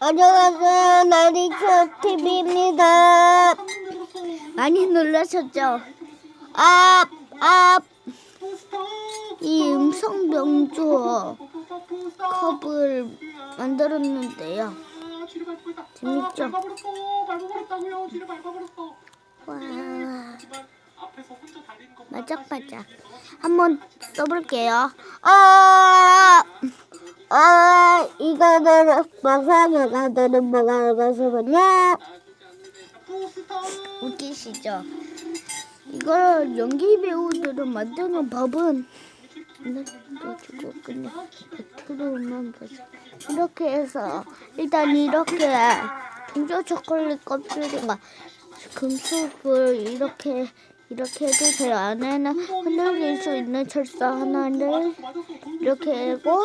안녕하세요. 나리초 TV입니다. 많이 놀라셨죠? 아, 아, 이 음성 명조 컵을 만들었는데요. 재밌죠? 와, 바짝바짝. 한번 써볼게요. 아, 아, 이거는 마사마가 되는 뭐가 가서군요. 웃기시죠? 이걸 연기 배우들은 만드는 법은 넣어주고 그냥 들어오면 되죠. 이렇게 해서 일단 이렇게 동조 초콜릿 껍질과 금속을 이렇게 이렇게 해주세요. 안에는 흔들릴 수 있는 철사 하나를 이렇게 하고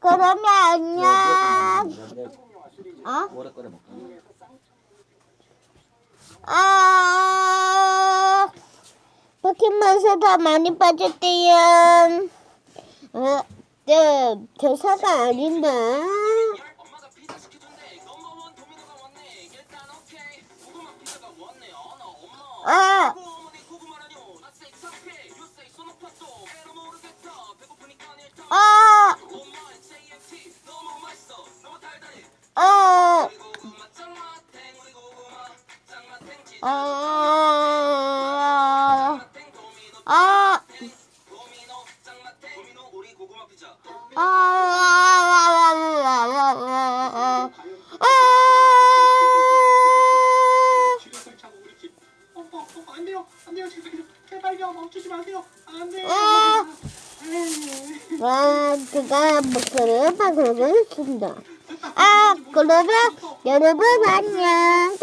그러면 안녕. 어? 오래 끓여 먹자. 아, 포켓몬스 다 많이 빠졌대요. 어, 네, 대사가 아닌데. 엄 아, 아, 아, 제발요 멈추지 마세요 안돼 아, 제가 목소리를 방송을 했습니다. 아, 그러면 여러분 안녕.